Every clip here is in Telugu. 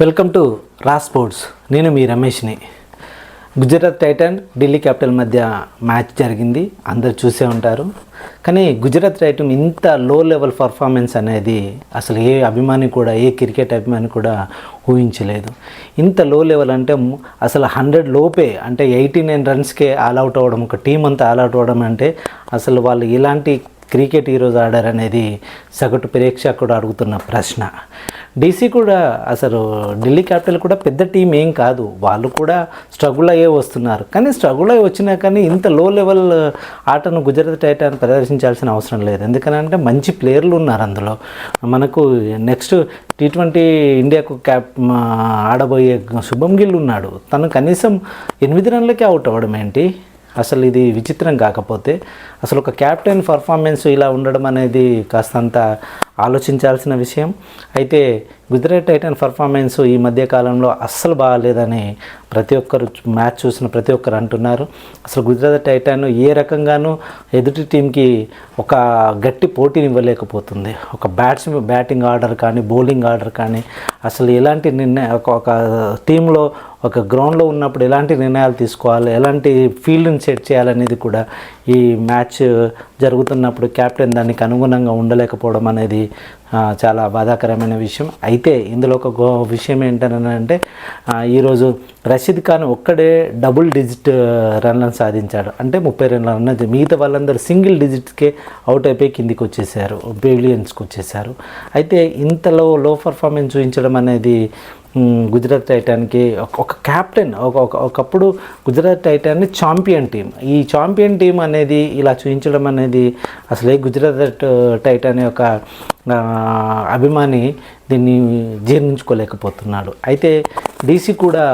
వెల్కమ్ టు రా స్పోర్ట్స్. నేను మీ రమేష్ని. గుజరాత్ టైటన్ ఢిల్లీ క్యాపిటల్ మధ్య మ్యాచ్ జరిగింది. అందరు చూసే ఉంటారు. కానీ గుజరాత్ టైటన్ ఇంత లో లెవెల్ పర్ఫార్మెన్స్ అనేది అసలు ఏ అభిమాని కూడా ఏ క్రికెట్ అభిమాని కూడా ఊహించలేదు. ఇంత లో లెవెల్ అంటే అసలు హండ్రెడ్ లోపే అంటే ఎయిటీ నైన్ రన్స్కే ఆల్అవుట్ అవ్వడం ఒక టీం అంతా ఆల్అవుట్ అవ్వడం అంటే అసలు వాళ్ళు ఇలాంటి క్రికెట్ ఈరోజు ఆడారనేది సగటు ప్రేక్షకుడు అడుగుతున్న ప్రశ్న. డీసీ కూడా అసలు ఢిల్లీ క్యాపిటల్ కూడా పెద్ద టీం ఏం కాదు. వాళ్ళు కూడా స్ట్రగుల్ అయ్యే వస్తున్నారు. కానీ స్ట్రగుల్ అయ్యి వచ్చినా కానీ ఇంత లో లెవెల్ ఆటను గుజరాత్ టైటాన్ ప్రదర్శించాల్సిన అవసరం లేదు. ఎందుకనంటే మంచి ప్లేయర్లు ఉన్నారు అందులో. మనకు నెక్స్ట్ టీ ట్వంటీ ఇండియాకు క్యాప్ ఆడబోయే శుభం గిల్ ఉన్నాడు. తను కనీసం ఎనిమిది రన్లకే అవుట్ అవ్వడం ఏంటి? అసలు ఇది విచిత్రం కాకపోతే అసలు ఒక క్యాప్టెన్ పర్ఫార్మెన్స్ ఇలా ఉండడం అనేది కాస్తంత ఆలోచించాల్సిన విషయం. అయితే గుజరాత్ టైటన్ పర్ఫార్మెన్స్ ఈ మధ్య కాలంలో అస్సలు బాగాలేదని ప్రతి ఒక్కరు మ్యాచ్ చూసిన ప్రతి ఒక్కరు అంటున్నారు. అసలు గుజరాత్ టైటన్ ఏ రకంగానూ ఎదుటి టీంకి ఒక గట్టి పోటీని ఇవ్వలేకపోతుంది ఒక బ్యాట్స్ బ్యాటింగ్ ఆర్డర్ కానీ బౌలింగ్ ఆర్డర్ కానీ అసలు ఎలాంటి నిర్ణయ ఒక ఒక టీంలో ఒక గ్రౌండ్లో ఉన్నప్పుడు ఎలాంటి నిర్ణయాలు తీసుకోవాలి ఎలాంటి ఫీల్డ్ని సెట్ చేయాలనేది కూడా ఈ మ్యాచ్ జరుగుతున్నప్పుడు క్యాప్టెన్ దానికి అనుగుణంగా ఉండలేకపోవడం అనేది చాలా బాధాకరమైన విషయం. అయితే ఇందులో ఒక గో విషయం ఏంటనంటే ఈరోజు రషీద్ ఖాన్ ఒక్కడే డబుల్ డిజిట్ రన్లను సాధించాడు. అంటే ముప్పై రెండు రన్ మిగతా వాళ్ళందరూ సింగిల్ డిజిట్స్కే అవుట్ అయిపోయి కిందికి వచ్చేసారు బిలియన్స్కి వచ్చేసారు. అయితే ఇంతలో లో పర్ఫార్మెన్స్ చూపించడం అనేది గుజరాత్ టైటాన్కి ఒక- క్యాప్టెన్ ఒక ఒకప్పుడు గుజరాత్ టైటాన్ ఛాంపియన్ టీం ఈ ఛాంపియన్ టీం అనేది ఇలా చూపించడం అనేది అసలే గుజరాత్ టైటాన్ యొక్క అభిమాని దీన్ని జీర్ణించుకోలేకపోతున్నాడు. అయితే డీసీ కూడా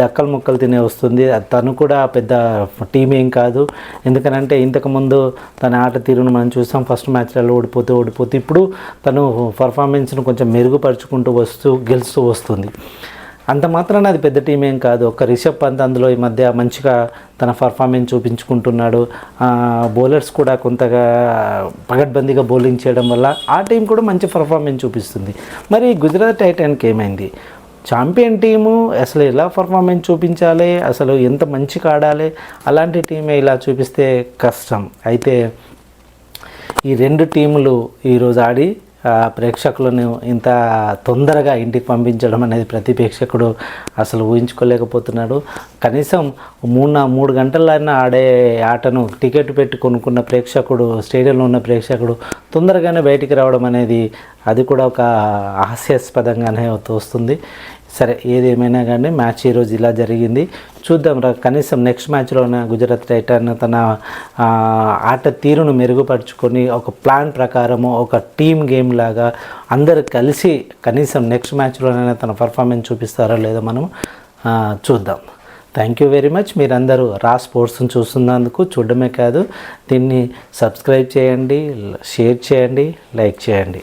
డక్కలు ముక్కలు తినే వస్తుంది. తను కూడా పెద్ద టీం ఏం కాదు. ఎందుకనంటే ఇంతకుముందు తన ఆట తీరును మనం చూసాం. ఫస్ట్ మ్యాచ్లలో ఓడిపోతూ ఓడిపోతూ ఇప్పుడు తను పర్ఫార్మెన్స్ను కొంచెం మెరుగుపరుచుకుంటూ వస్తూ గెలుస్తూ వస్తుంది. అంత మాత్రాన అది పెద్ద టీం ఏం కాదు. ఒక రిషబ్ పంత్ అందులో ఈ మధ్య మంచిగా తన పర్ఫార్మెన్స్ చూపించుకుంటున్నాడు. బౌలర్స్ కూడా కొంతగా పగడ్బందీగా బౌలింగ్ చేయడం వల్ల ఆ టీం కూడా మంచి పర్ఫార్మెన్స్ చూపిస్తుంది. మరి గుజరాత్ టైటాన్కి ఏమైంది? ఛాంపియన్ టీము అసలు ఎలా పర్ఫార్మెన్స్ చూపించాలి? అసలు ఎంత మంచిగా ఆడాలి? అలాంటి టీమే ఇలా చూపిస్తే కష్టం. అయితే ఈ రెండు టీములు ఈరోజు ఆడి ప్రేక్షకులను ఇంత తొందరగా ఇంటికి పంపించడం అనేది ప్రతి ప్రేక్షకుడు అసలు ఊహించుకోలేకపోతున్నాడు. కనీసం మూడు నా- మూడు గంటలైనా ఆడే ఆటను టికెట్ పెట్టి కొనుక్కున్న ప్రేక్షకుడు స్టేడియంలో ఉన్న ప్రేక్షకుడు తొందరగానే బయటికి రావడం అనేది అది కూడా ఒక హాస్యాస్పదంగానే తోస్తుంది. సరే ఏదేమైనా కానీ మ్యాచ్ ఈరోజు ఇలా జరిగింది. చూద్దాం రా. కనీసం నెక్స్ట్ మ్యాచ్లోనే గుజరాత్ టైటన్ తన ఆట తీరును మెరుగుపరుచుకొని ఒక ప్లాన్ ప్రకారము ఒక టీమ్ గేమ్ లాగా అందరు కలిసి కనీసం నెక్స్ట్ మ్యాచ్లోనైనా తన పర్ఫార్మెన్స్ చూపిస్తారా లేదో మనం చూద్దాం. థ్యాంక్ యూ వెరీ మచ్ మీరందరూ రా స్పోర్ట్స్ని చూస్తున్నందుకు చూడడమే కాదు దీన్ని సబ్స్క్రైబ్ చేయండి షేర్ చేయండి లైక్ చేయండి.